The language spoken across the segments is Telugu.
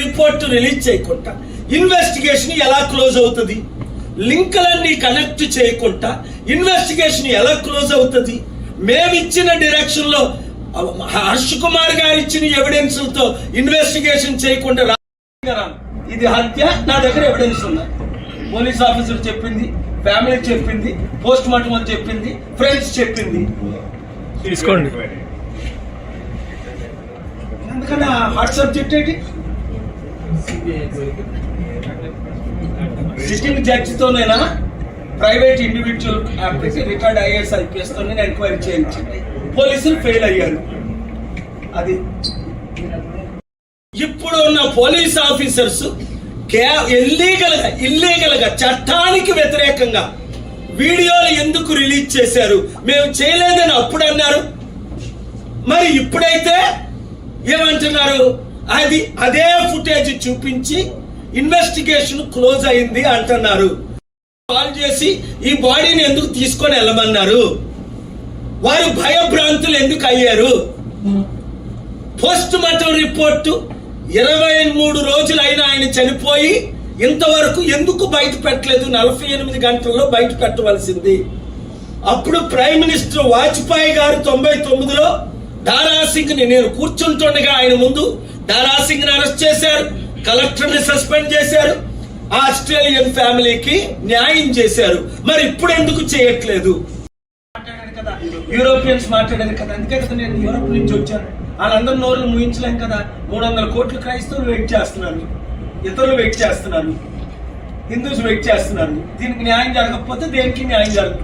రిపోర్ట్ రిలీజ్ చేయకుండా ఇన్వెస్టిగేషన్ ఎలా క్లోజ్ అవుతుంది? లింకులన్నీ కనెక్ట్ చేయకుండా ఇన్వెస్టిగేషన్ ఎలా క్లోజ్ అవుతుంది? మేమిచ్చిన డైరెక్షన్లో హర్ష్ కుమార్ గారు ఇచ్చిన ఎవిడెన్స్తో ఇన్వెస్టిగేషన్ చేయకుండా ఇది హత్య. నా దగ్గర ఎవిడెన్స్ ఉన్నాయి పోలీస్ ఆఫీసర్ చెప్పింది. ఫ్యామిలీ చెప్పింది పోస్ట్ మార్టం వాళ్ళు చెప్పింది ఫ్రెండ్స్ చెప్పింది. తీసుకోండి. అందుకని హాట్ సబ్జెక్ట్ ఏంటి? సిట్టింగ్ జడ్జితోనైనా? ప్రైవేట్ ఇండివిజువల్ రిటైర్డ్ ఐఏఎస్ ఐపీఎస్తో నేను ఎంక్వైరీ చేయించింది. పోలీసులు ఫెయిల్ అయ్యారు. అది. ఇప్పుడు ఉన్న పోలీస్ ఆఫీసర్స్ ఇల్లీగల్గా ఇల్లీగల్గా చట్టానికి వ్యతిరేకంగా వీడియోలు ఎందుకు రిలీజ్ చేశారు? మేము చేయలేదని అప్పుడు అన్నారు. మరి ఇప్పుడైతే ఏమంటున్నారు? అది అదే ఫుటేజ్ చూపించి ఇన్వెస్టిగేషన్ క్లోజ్ అయింది అంటున్నారు. కాల్ చేసి ఈ బాడీని ఎందుకు తీసుకొని వెళ్ళమన్నారు? వారు భయభ్రాంతులు ఎందుకు అయ్యారు? పోస్ట్ మార్టం రిపోర్టు ఇరవై మూడు రోజులైనా ఆయన చనిపోయి ఇంతవరకు ఎందుకు బయట పెట్టలేదు? నలభై ఎనిమిది గంటల్లో బయట పెట్టవలసింది. అప్పుడు ప్రైమ్ మినిస్టర్ వాజ్పేయి గారు తొంభై తొమ్మిదిలో దారాసింగ్ని నేను కూర్చుంటుండగా ఆయన ముందు దారాసింగ్ని అరెస్ట్ చేశారు కలెక్టర్ని సస్పెండ్ చేశారు ఆస్ట్రేలియన్ ఫ్యామిలీకి న్యాయం చేశారు. మరి ఇప్పుడు ఎందుకు చేయట్లేదు? కదా. యూరోపియన్స్ మాట్లాడారు కదా. అందుకే కదా నేను యూరోప్ నుంచి వచ్చాను. వాళ్ళందరూ నోర్లు ముగించలేం కదా. మూడు వందల కోట్లు క్రైస్తవులు వెయిట్ చేస్తున్నారు. ఇతరులు వెయిట్ చేస్తున్నారు. హిందూస్ వెయిట్ చేస్తున్నారు. దీనికి న్యాయం జరగకపోతే దేనికి న్యాయం జరగదు.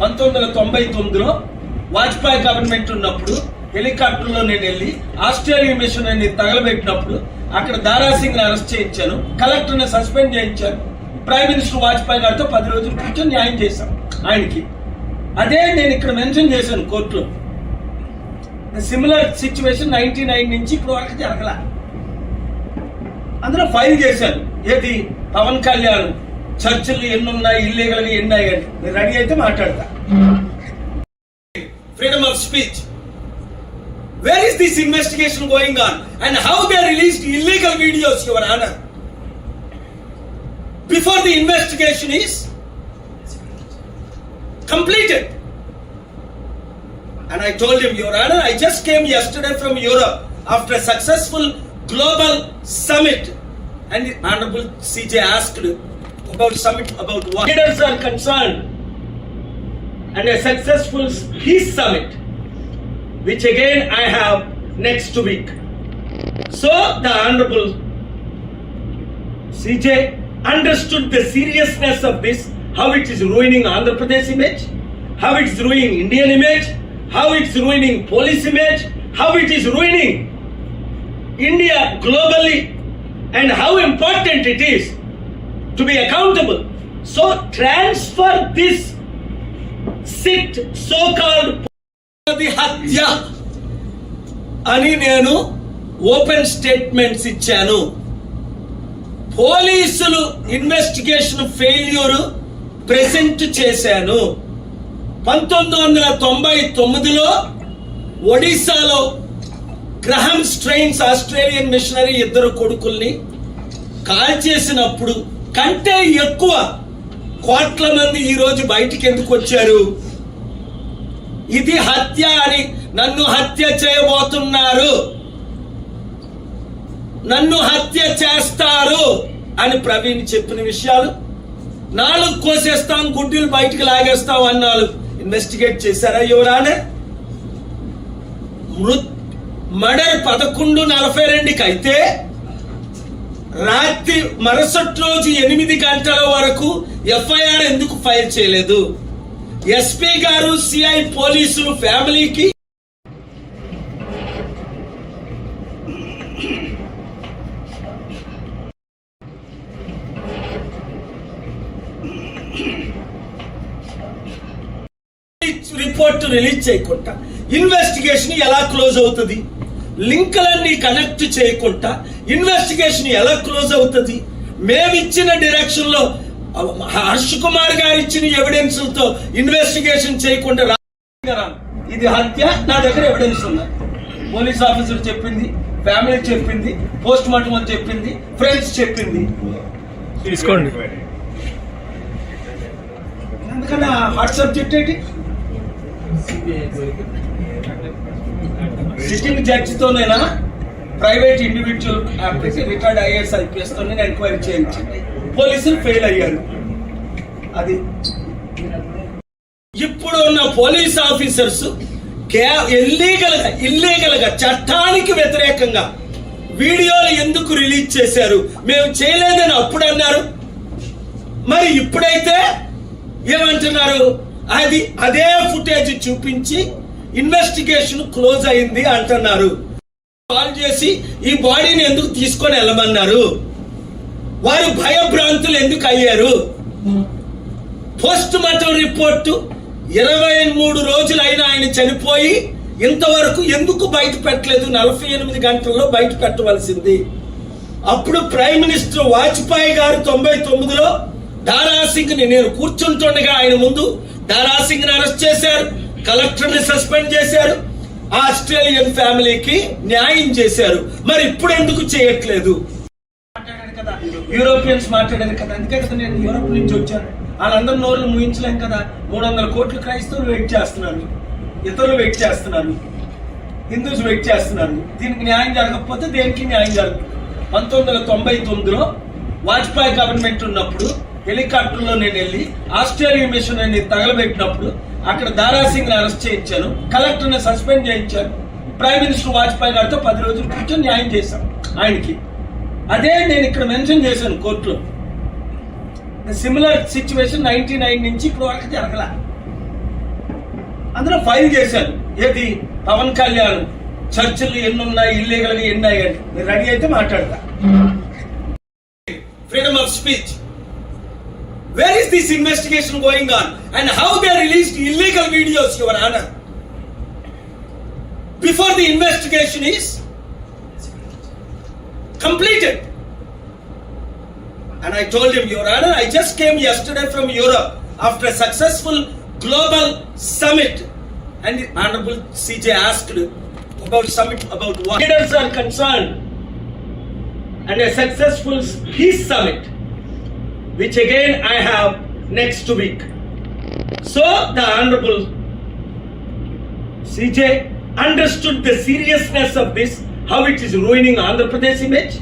పంతొమ్మిది వందల తొంభై తొమ్మిదిలో వాజ్పేయి గవర్నమెంట్ ఉన్నప్పుడు హెలికాప్టర్లో నేను వెళ్ళి ఆస్ట్రేలియా మిషన్ అని తగలబెట్టినప్పుడు అక్కడ దారాసింగ్ని అరెస్ట్ చేయించాను. కలెక్టర్ని సస్పెండ్ చేయించాను. ప్రైమ్ మినిస్టర్ వాజ్పేయి గారితో పది రోజులు కూర్చొని న్యాయం చేశాం ఆయనకి. అదే నేను ఇక్కడ మెన్షన్ చేశాను కోర్టులో. సిమిలర్ సిచ్యువేషన్ నైన్టీ నైన్ నుంచి ఇప్పుడు వరకు జరగల. అందులో ఫైల్ చేశారు. ఏది? పవన్ కళ్యాణ్. చర్చిలు ఎన్ని ఉన్నాయి ఇల్లీగల్గా ఎన్ని ఉన్నాయి మీరు రెడీ అయితే మాట్లాడతా. Freedom of speech where is this investigation going on and how they released illegal videos your honour before the investigation is completed And I told him, Your Honor, I just came yesterday from Europe after a successful global summit. And the Honorable CJ asked about summit, about what leaders are concerned. And a successful peace summit, which again I have next week. So the Honorable CJ understood the seriousness of this, how it is ruining Andhra Pradesh image, how it's ruining Indian image, how it's ruining police image, how it is ruining India globally, and how important it is to be accountable. So transfer this sit so-called the హత్య అని నేను ఓపెన్ స్టేట్మెంట్స్ ఇచ్చాను పోలీసులు ఇన్వెస్టిగేషన్ ఫెయిల్యూర్ ప్రెసెంట్ చేశాను పంతొమ్మిది వందల తొంభై తొమ్మిదిలో ఒడిశాలో గ్రహం స్ట్రెయిన్స్ ఆస్ట్రేలియన్ మిషనరీ ఇద్దరు కొడుకుల్ని కాల్ చేసినప్పుడు కంటే ఎక్కువ కోట్ల మంది ఈరోజు బయటికి ఎందుకు వచ్చారు? ఇది హత్య అని నన్ను హత్య చేయబోతున్నారు. నన్ను హత్య చేస్తారు అని ప్రవీణ్ చెప్పిన విషయాలు. నాలుగు కోసేస్తాం గుడ్డీలు బయటికి లాగేస్తాం అన్నాడు. ఇన్వెస్టిగేట్ చేశారా యువరానే మృత్ మర్డర్ పదకొండు నలభై రెండుకి అయితే రాత్రి మరుసటి రోజు ఎనిమిది గంటల వరకు ఎఫ్ఐఆర్ ఎందుకు ఫైల్ చేయలేదు? ఎస్పీ గారు సిఐ పోలీసులు ఫ్యామిలీకి రిపోర్ట్ రిలీజ్ చేయకుండా ఇన్వెస్టిగేషన్ ఎలా క్లోజ్ అవుతుంది? లింకులన్నీ కనెక్ట్ చేయకుండా ఇన్వెస్టిగేషన్ ఎలా క్లోజ్ అవుతుంది? మేమిచ్చిన డైరెక్షన్లో హర్ష్ కుమార్ గారు ఇచ్చిన ఎవిడెన్స్లతో ఇన్వెస్టిగేషన్ చేయకుండా ఇది హత్య నా దగ్గర ఎవిడెన్స్ ఉన్నాయి పోలీస్ ఆఫీసర్ చెప్పింది ఫ్యామిలీ చెప్పింది పోస్ట్ మార్టం అని చెప్పింది ఫ్రెండ్స్ చెప్పింది. తీసుకోండి. అందుకని హాట్ సబ్జెక్ట్ ఏంటి? సిట్టింగ్ జడ్జితోనైనా? ప్రైవేట్ ఇండివిజువల్ రిటైర్డ్ ఐఏఎస్ ఐపీఎస్తో నేను ఎంక్వైరీ చేయించింది పోలీసులు ఫెయిల్ అయ్యారు. అది. ఇప్పుడు ఉన్న పోలీస్ ఆఫీసర్స్ ఇల్లీగల్ ఇల్లీగల్గా చట్టానికి వ్యతిరేకంగా వీడియోలు ఎందుకు రిలీజ్ చేశారు? మేము చేయలేదని అప్పుడు అన్నారు. మరి ఇప్పుడైతే ఏమంటున్నారు? అది అదే ఫుటేజ్ చూపించి ఇన్వెస్టిగేషన్ క్లోజ్ అయింది అంటున్నారు. కాల్ చేసి ఈ బాడీని ఎందుకు తీసుకొని వెళ్ళమన్నారు? వారు భయభ్రాంతులు ఎందుకు అయ్యారు? పోస్ట్ మార్టం రిపోర్టు ఇరవై మూడు రోజులు అయినా ఆయన చనిపోయి ఇంతవరకు ఎందుకు బయట పెట్టలేదు? నలభై ఎనిమిది గంటల్లో బయట పెట్టవలసింది. అప్పుడు ప్రైమ్ మినిస్టర్ వాజ్పేయి గారు తొంభై తొమ్మిదిలో దారాసింగ్ని నేను కూర్చుంటుండగా ఆయన ముందు దారాసింగ్ని అరెస్ట్ చేశారు కలెక్టర్ని సస్పెండ్ చేశారు ఆస్ట్రేలియన్ ఫ్యామిలీకి న్యాయం చేశారు. మరి ఇప్పుడు ఎందుకు చేయట్లేదు? కదా యూరోపియన్స్ మాట్లాడారు కదా అందుకే కదా నేను యూరోప్ నుంచి వచ్చాను. వాళ్ళందరూ నోర్లు ముయించలేం కదా మూడు వందల కోట్లు క్రైస్తవులు వెయిట్ చేస్తున్నారు ఇతరులు వెయిట్ చేస్తున్నారు హిందూస్ వెయిట్ చేస్తున్నారు. దీనికి న్యాయం జరగకపోతే దేనికి న్యాయం జరగదు. పంతొమ్మిది వందల తొంభై తొమ్మిదిలో వాజ్పేయి గవర్నమెంట్ ఉన్నప్పుడు హెలికాప్టర్లో నేను వెళ్ళి ఆస్ట్రేలియా మిషన్ అని తగలబెట్టినప్పుడు అక్కడ దారా సింగ్ అరెస్ట్ చేయించాను. కలెక్టర్ని సస్పెండ్ చేయించాను. ప్రైమ్ మినిస్టర్ వాజ్పేయి గారితో పది రోజులు కూర్చొని న్యాయం చేశాం ఆయనకి. అదే నేను ఇక్కడ మెన్షన్ చేశాను కోర్టులో. సిమిలర్ సిచ్యువేషన్ నైన్టీ నైన్ నుంచి ఇప్పుడు వరకు జరగల. అందులో ఫైల్ చేశాను. ఏది? పవన్ కళ్యాణ్ చర్చలు ఎన్ని ఉన్నాయి ఇల్లీగల్గా ఎన్ని అని మీరు రెడీ అయితే మాట్లాడతా. Freedom of speech this investigation going on and how they released illegal videos, Your Honor. Before the investigation is completed. And I told him, Your Honor, I just came yesterday from Europe after a successful global summit. And the Honorable CJ asked about summit about what leaders are concerned and a successful peace summit, which again I have next week. So the Honorable CJ understood the seriousness of this, how it is ruining Andhra Pradesh image,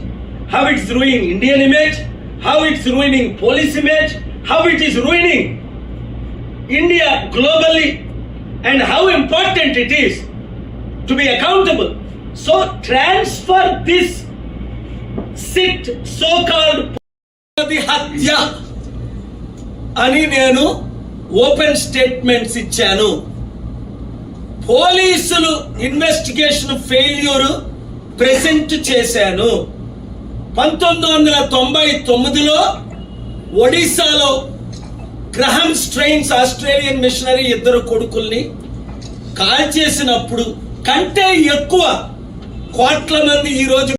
how it's ruining Indian image, how it's ruining police image, how it is ruining India globally, and how important it is to be accountable. So transfer this sick so-called అని నేను ఓపెన్ స్టేట్మెంట్స్ ఇచ్చాను. పోలీసులు ఇన్వెస్టిగేషన్ ఫెయిల్యూర్ ప్రెసెంట్ చేశాను. పంతొమ్మిది వందల తొంభై తొమ్మిదిలో ఒడిశాలో గ్రహం స్ట్రెయిన్స్ ఆస్ట్రేలియన్ మిషనరీ ఇద్దరు కొడుకుల్ని కాల్ చేసినప్పుడు కంటే ఎక్కువ కోట్ల మంది ఈ రోజు